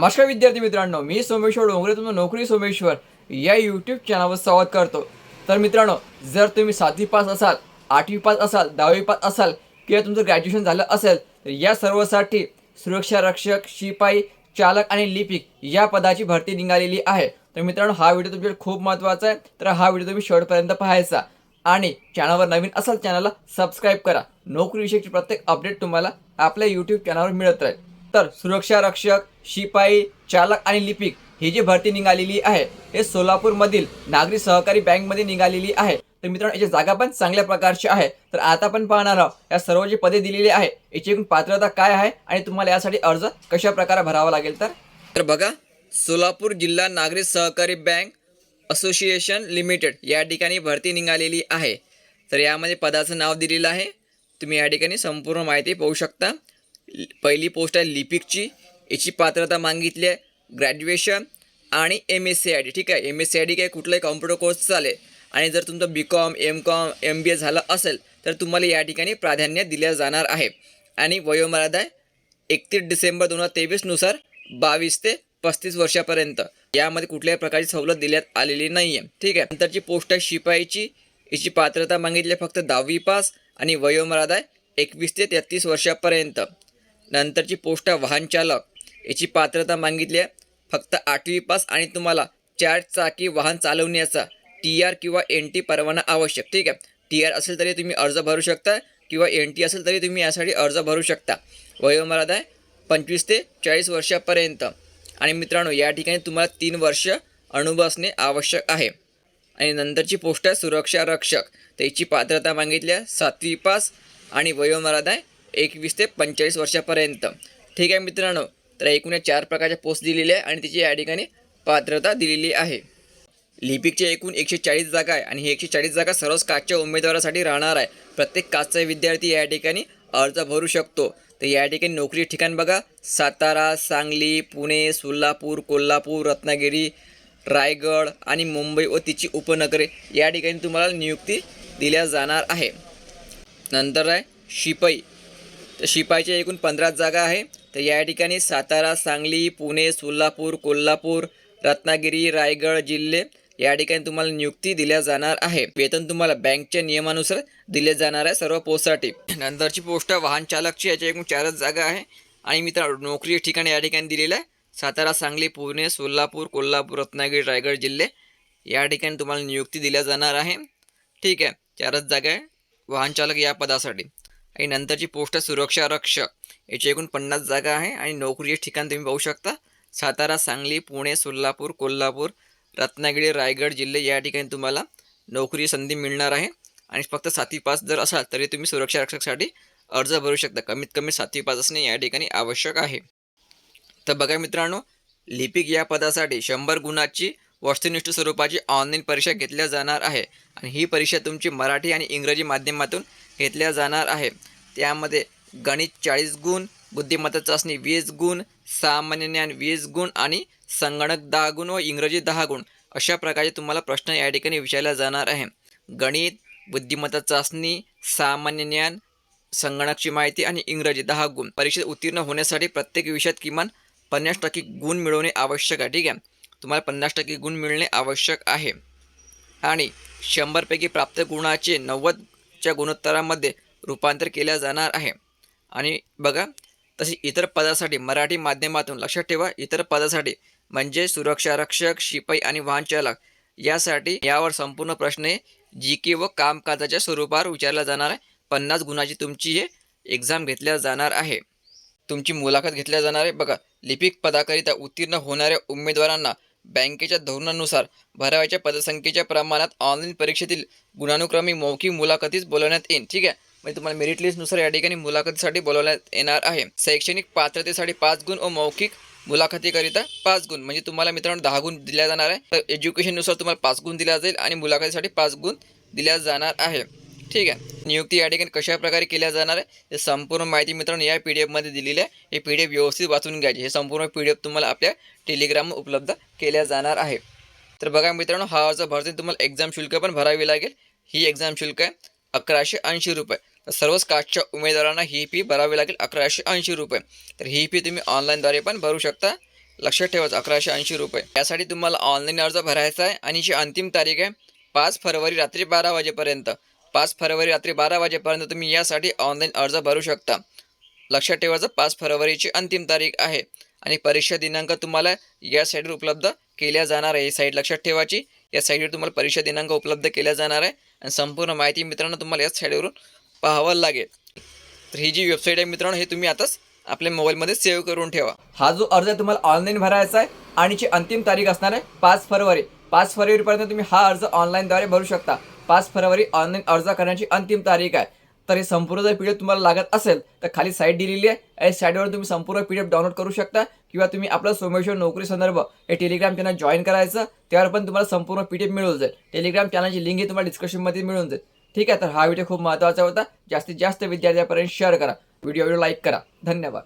नमस्कार विद्यार्थी मित्रांनो मी सोमेश्वर डोंगरे तुमचं नोकरी सोमेश्वर या यूट्यूब चॅनलवर स्वागत करतो. तर मित्रांनो जर तुम्ही सातवी पास असाल आठवी पास असाल दहावी पास असाल किंवा तुमचं ग्रॅज्युएशन झालं असेल तर या सर्वसाठी सुरक्षा रक्षक शिपाई चालक आणि लिपिक या पदाची भरती निघालेली आहे. तर मित्रांनो हा व्हिडिओ तुमच्यासाठी खूप महत्त्वाचा आहे. तर हा व्हिडिओ तुम्ही शेवटपर्यंत पाहायचा आणि चॅनलवर नवीन असाल चॅनलला सबस्क्राईब करा. नोकरीविषयीची प्रत्येक अपडेट तुम्हाला आपल्या यूट्यूब चॅनलवर मिळत राहील. तर सुरक्षा रक्षक शिपाई चालक आणि लिपिक ही जी भरती निघालेली आहे हे सोलापूरमधील नागरी सहकारी बँकमध्ये निघालेली आहे. तर मित्रांनो याची जागा पण चांगल्या प्रकारची आहे. तर आता आपण पाहणार आहोत या सर्व जी पदे दिलेली आहे याची एकूण पात्रता काय आहे आणि तुम्हाला यासाठी अर्ज कशा प्रकारे भरावा लागेल तर? तर बघा सोलापूर जिल्हा नागरी सहकारी बँक असोसिएशन लिमिटेड या ठिकाणी भरती निघालेली आहे. तर यामध्ये पदाचं नाव दिलेलं आहे. तुम्ही या ठिकाणी संपूर्ण माहिती पाहू शकता. पहिली पोस्ट आहे लिपिकची. याची पात्रता मागितली आहे ग्रॅज्युएशन आणि M S C I T ठीक आहे? M S C I T काय कुठलाही कॉम्प्युटर कोर्स चालेल. आणि जर तुमचं B com M com M B A झालं असेल तर तुम्हाला या ठिकाणी प्राधान्य दिल्या जाणार आहे. आणि वयोमर्यादा आहे एकतीस डिसेंबर दोन हजार तेवीसनुसार बावीस ते पस्तीस वर्षापर्यंत. यामध्ये कुठल्याही प्रकारची सवलत देण्यात आलेली नाही आहे ठीक आहे? नंतरची पोस्ट आहे शिपाईची. याची पात्रता मागितली आहे फक्त दहावी पास आणि वयोमर्यादा आहे एकवीस ते तेहतीस वर्षापर्यंत. नंतरची पोस्ट आहे वाहनचालक याची पात्रता मागितली आहे. फक्त आठवी पास आणि तुम्हाला चार चाकी वाहन चालवण्याचा टी आर किंवा एन टी परवाना आवश्यक. ठीक आहे? टी आर असेल तरी तुम्ही अर्ज भरू शकता किंवा एन टी असेल तरी तुम्ही यासाठी अर्ज भरू शकता. वयोमर्यादा आहे पंचवीस ते चाळीस वर्षापर्यंत. आणि मित्रांनो या ठिकाणी तुम्हाला तीन वर्ष अनुभव असणे आवश्यक आहे. आणि नंतरची पोस्ट आहे सुरक्षा रक्षक. त्याची पात्रता मागितली आहे सातवी पास आणि वयोमर्यादा आहे एकवीस ते पंचेचाळीस वर्षापर्यंत. ठीक आहे मित्रांनो? तर एकूण या चार प्रकारच्या पोस्ट दिलेल्या आहे आणि तिची या ठिकाणी पात्रता दिलेली आहे. लिपिकच्या एकूण एकशे चाळीस जागा आहे आणि ही एकशे चाळीस जागा सर्वच काचच्या उमेदवारासाठी राहणार आहे. प्रत्येक काचचा विद्यार्थी या ठिकाणी अर्ज भरू शकतो. तर या ठिकाणी नोकरी ठिकाण बघा. सातारा सांगली पुणे सोलापूर कोल्हापूर रत्नागिरी रायगड आणि मुंबई व तिची उपनगरे या ठिकाणी तुम्हाला नियुक्ती दिल्या जाणार आहे. नंतर आहे शिपाई. तर शिपाईच्या एकूण पंधरा जागा आहे. तर या ठिकाणी सातारा सांगली पुणे सोलापूर कोल्हापूर रत्नागिरी रायगड जिल्हे या ठिकाणी तुम्हाला नियुक्ती दिल्या जाणार आहे. वेतन तुम्हाला बँकच्या नियमानुसार दिले जाणार आहे सर्व पोस्टसाठी. नंतरची पोस्ट आहे वाहन चालकची याच्या एकूण चारच जागा आहे. आणि मित्रांनो नोकरी ठिकाणी या ठिकाणी दिलेलं आहे. सातारा सांगली पुणे सोलापूर कोल्हापूर रत्नागिरी रायगड जिल्हे या ठिकाणी तुम्हाला नियुक्ती दिल्या जाणार आहे. ठीक आहे चारच जागा आहे. वाहन चालक या पदासाठी. आणि नंतरची पोस्ट आहे सुरक्षा रक्षक. याची एकूण पन्नास जागा आहे आणि नोकरीचे ठिकाण तुम्ही पाहू शकता. सातारा सांगली पुणे सोलापूर कोल्हापूर रत्नागिरी रायगड जिल्हे या ठिकाणी तुम्हाला नोकरी संधी मिळणार आहे. आणि फक्त सातवी पास जर असाल तरी तुम्ही सुरक्षा रक्षकसाठी अर्ज भरू शकता. कमीत कमी सातवी पास असणे या ठिकाणी आवश्यक आहे. तर बघा मित्रांनो लिपिक या पदासाठी शंभर गुणाची वस्तुनिष्ठ स्वरूपाची ऑनलाईन परीक्षा घेतल्या जाणार आहे. आणि ही परीक्षा तुमची मराठी आणि इंग्रजी माध्यमातून घेतल्या जाणार आहे. त्यामध्ये गणित चाळीस गुण बुद्धिमत्ता चाचणी वीस गुण सामान्य ज्ञान वीस गुण आणि संगणक दहा गुण व इंग्रजी दहा गुण अशा प्रकारचे तुम्हाला प्रश्न या ठिकाणी विचारला जाणार आहे. गणित बुद्धिमत्ता चाचणी सामान्य ज्ञान संगणकची माहिती आणि इंग्रजी दहा गुण. परीक्षेत उत्तीर्ण होण्यासाठी प्रत्येक विषयात किमान पन्नास टक्के गुण मिळवणे आवश्यक आहे. ठीक आहे? तुम्हाला पन्नास टक्के गुण मिळणे आवश्यक आहे. आणि शंभरपैकी प्राप्त गुणाचे नव्वदच्या गुणोत्तरामध्ये रूपांतर केल्या जाणार आहे. आणि बघा तसे इतर पदासाठी मराठी माध्यमातून लक्षात ठेवा इतर पदासाठी म्हणजे सुरक्षा रक्षक शिपाई आणि वाहनचालक यासाठी यावर संपूर्ण प्रश्न जी के व कामकाजाच्या स्वरूपावर विचारला जाणार आहे. पन्नास गुणाची तुमची हे एक्झाम घेतल्या जाणार आहे. तुमची मुलाखत घेतल्या जाणार आहे. बघा लिपिक पदाकरिता उत्तीर्ण होणाऱ्या उमेदवारांना बँकेच्या धोरणानुसार भरावाच्या पदसंख्येच्या प्रमाणात ऑनलाईन परीक्षेतील गुणानुक्रमी मौखिक मुलाखतीच बोलवण्यात येईल ठीक आहे? म्हणजे तुम्हाला मेरिट लिस्टनुसार या ठिकाणी मुलाखतीसाठी बोलवण्यात येणार आहे. शैक्षणिक पात्रतेसाठी पाच गुण व मौखिक मुलाखतीकरिता पाच गुण. म्हणजे तुम्हाला मित्रांनो दहा गुण दिल्या जाणार आहे. तर एज्युकेशननुसार तुम्हाला पाच गुण दिल्या जाईल आणि मुलाखतीसाठी पाच गुण दिल्या जाणार आहे. ठीक आहे. नियुक्ती या ठिकाणी कशा प्रकारे केल्या जाणार आहे हे संपूर्ण माहिती मित्रांनो या पी डी एफमध्ये दिलेली आहे. हे पी डी एफ व्यवस्थित वाचून घ्यायची. हे संपूर्ण पी डी एफ तुम्हाला आपल्या टेलिग्राम उपलब्ध केल्या जाणार आहे. तर बघा मित्रांनो हा अर्ज भरते तुम्हाला एक्झाम शुल्क पण भरावी लागेल. ही एक्झाम शुल्क आहे अकराशे ऐंशी रुपये. तर सर्वच कास्टच्या उमेदवारांना ही फी भरावी लागेल अकराशे ऐंशी रुपये. तर ही फी तुम्ही ऑनलाईनद्वारे पण भरू शकता. लक्षात ठेवायचं अकराशे ऐंशी रुपये. यासाठी तुम्हाला ऑनलाईन अर्ज भरायचा आहे आणि जी अंतिम तारीख आहे पाच फरवरी रात्री बारा वाजेपर्यंत. पाच फरवरी रात्री बारा वाजेपर्यंत तुम्ही यासाठी ऑनलाईन अर्ज भरू शकता. लक्षात ठेवायचं पाच फरवरीची अंतिम तारीख आहे आणि परीक्षा दिनांक तुम्हाला या साईटवर उपलब्ध केल्या जाणार आहे. ही साईट लक्षात ठेवायची या साईटवर तुम्हाला परीक्षा दिनांक उपलब्ध केल्या जाणार आहे आणि संपूर्ण माहिती मित्रांनो तुम्हाला याच साईटवरून पाहावं लागेल. तर ही जी वेबसाईट आहे मित्रांनो हे तुम्ही आताच आपल्या मोबाईलमध्ये सेव्ह करून ठेवा. हा जो अर्ज तुम्हाला ऑनलाईन भरायचा आहे आणि जी अंतिम तारीख असणार आहे पाच फरवरी. पाच फरवरीपर्यंत तुम्ही हा अर्ज ऑनलाईनद्वारे भरू शकता. पाच फरवरी ऑनलाईन अर्ज करण्याची अंतिम तारीख आहे. तर हे संपूर्ण जर पी डी एफ तुम्हाला लागत असेल तर खाली साईट दिलेली आहे. या साईटवर तुम्ही संपूर्ण पी डी एफ डाउनलोड करू शकता किंवा तुम्ही आपलं सोमेश्वर नोकरी संदर्भ हे टेलिग्राम चॅनल जॉईन करायचं त्यावर पण तुम्हाला संपूर्ण पी डी एफ मिळून जाईल. टेलिग्राम चॅनलची लिंक ही तुम्हाला डिस्क्रिप्शनमध्ये मिळून जाईल. ठीक आहे तर हा व्हिडिओ खूप महत्त्वाचा होता. जास्तीत जास्त विद्यार्थ्यापर्यंत शेअर करा. व्हिडिओ व्हिडिओ लाईक करा. धन्यवाद.